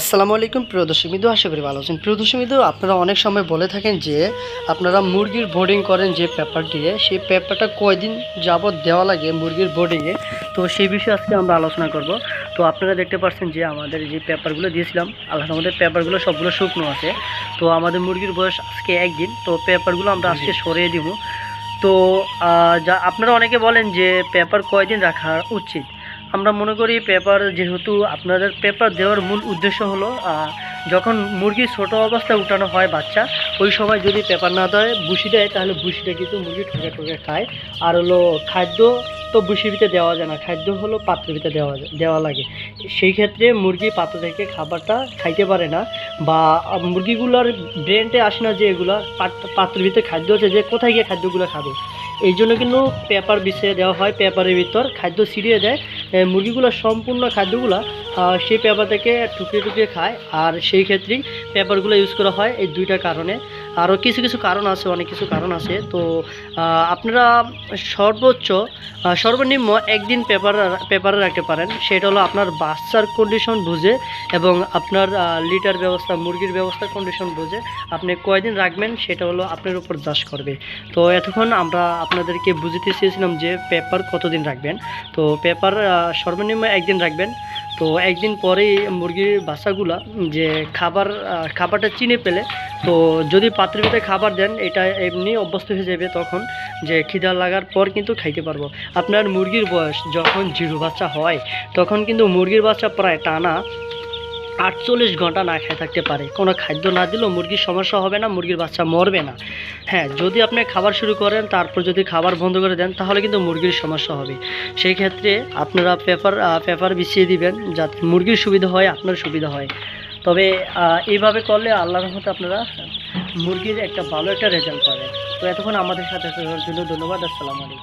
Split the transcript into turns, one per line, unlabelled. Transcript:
আসসালামু আলাইকুম প্রিয় দর্শক মিদু আশা করি ভালো আছেন। প্রিয় দর্শক মিদু আপনারা অনেক সময় বলে থাকেন যে আপনারা মুরগির বোর্ডিং করেন যে পেপার দিয়ে। সেই পেপারটা কয়দিন যাবত দেওয়া লাগে মুরগির বোর্ডিংয়ে তো সেই বিষয়ে আজকে আমরা আলোচনা করব। তো আপনারা দেখতে পাচ্ছেন যে আমাদের যে পেপারগুলো দিয়েছিলাম আল্লাহ আমাদের পেপারগুলো সবগুলো শুকনো আছে। তো আমাদের মুরগির বয়স আজকে একদিন তো পেপারগুলো আমরা আজকে সরিয়ে দিব। তো যা আপনারা অনেকে বলেন যে পেপার কয়দিন রাখা উচিত? আমরা মনে করি পেপার যেহেতু আপনাদের পেপার দেওয়ার মূল উদ্দেশ্য হলো যখন মুরগি ছোট অবস্থায় উঠানো হয় বাচ্চা, ওই সময় যদি পেপার না দেয় বুসি দেয়, তাহলে বুসিটা কিন্তু মুরগি ঠুকে ঠুকে খায়। আর হলো খাদ্য তো বুসির ভিতরে দেওয়া যায় না, খাদ্য হলো পাত্রের ভিতরে দেওয়া দেওয়া লাগে। সেই ক্ষেত্রে মুরগি পাত্র থেকে খাবারটা খাইতে পারে না, বা মুরগিগুলোর ব্রেনটে আসে না যে এগুলো পাত্রের ভিতরে খাদ্য আছে, যে কোথায় গিয়ে খাদ্যগুলো খাবে। এই জন্য কিন্তু পেপার বিছিয়ে দেওয়া হয় পেপারের ভিতর, খাদ্য ছিটিয়ে দেয়। মুরগিগুলো সম্পূর্ণ খাদ্যগুলো সেই পেপার থেকে টুকরে টুকরে খায়। আর সেই ক্ষেত্রেই পেপারগুলো ইউজ করা হয় এই দুইটা কারণে। আরও কিছু কিছু কারণ আছে, অনেক কিছু কারণ আছে। তো আপনারা সর্বোচ্চ সর্বনিম্ন একদিন পেপার পেপারে রাখতে পারেন। সেটা হলো আপনার বাচ্চার কন্ডিশন বুঝে এবং আপনার লিটার ব্যবস্থা, মুরগির ব্যবস্থার কন্ডিশন বুঝে আপনি কয়দিন রাখবেন, সেটা হলো আপনার উপর চাষ করবে। তো, এতক্ষণ আমরা আপনাদেরকে বুঝতে চেয়েছিলাম যে পেপার কতদিন রাখবেন। তো পেপার সর্বনিম্ন একদিন রাখবেন। তো একদিন পরেই মুরগির বাসাগুলা যে খাবার খাবারটা চিনে পেলে তো যদি পাত্রের ভিতরে খাবার দেন, এটা এমনি অভ্যস্ত হয়ে যাবে তখন যে খিদা লাগার পর কিন্তু খাইতে পারব। আপনার মুরগির বয়স যখন জিরো বাচ্চা হয়, তখন কিন্তু মুরগির বাচ্চা প্রায় টানা আটচল্লিশ ঘণ্টা না খেয়ে থাকতে পারে। কোনো খাদ্য না দিলেও মুরগির সমস্যা হবে না, মুরগির বাচ্চা মরবে না। হ্যাঁ যদি আপনি খাবার শুরু করেন, তারপর যদি খাবার বন্ধ করে দেন, তাহলে কিন্তু মুরগির সমস্যা হবে। সেই ক্ষেত্রে আপনারা পেপার পেপার বিছিয়ে দিবেন, যাতে মুরগির সুবিধা হয়, আপনার সুবিধা হয়। তবে এইভাবে করলে আল্লাহ রহমতে আপনারা মুরগির একটা ভালো একটা রেজাল্ট পাবেন। তো এতক্ষণ আমাদের সাথে জন্য ধন্যবাদ। আসসালামু আলাইকুম।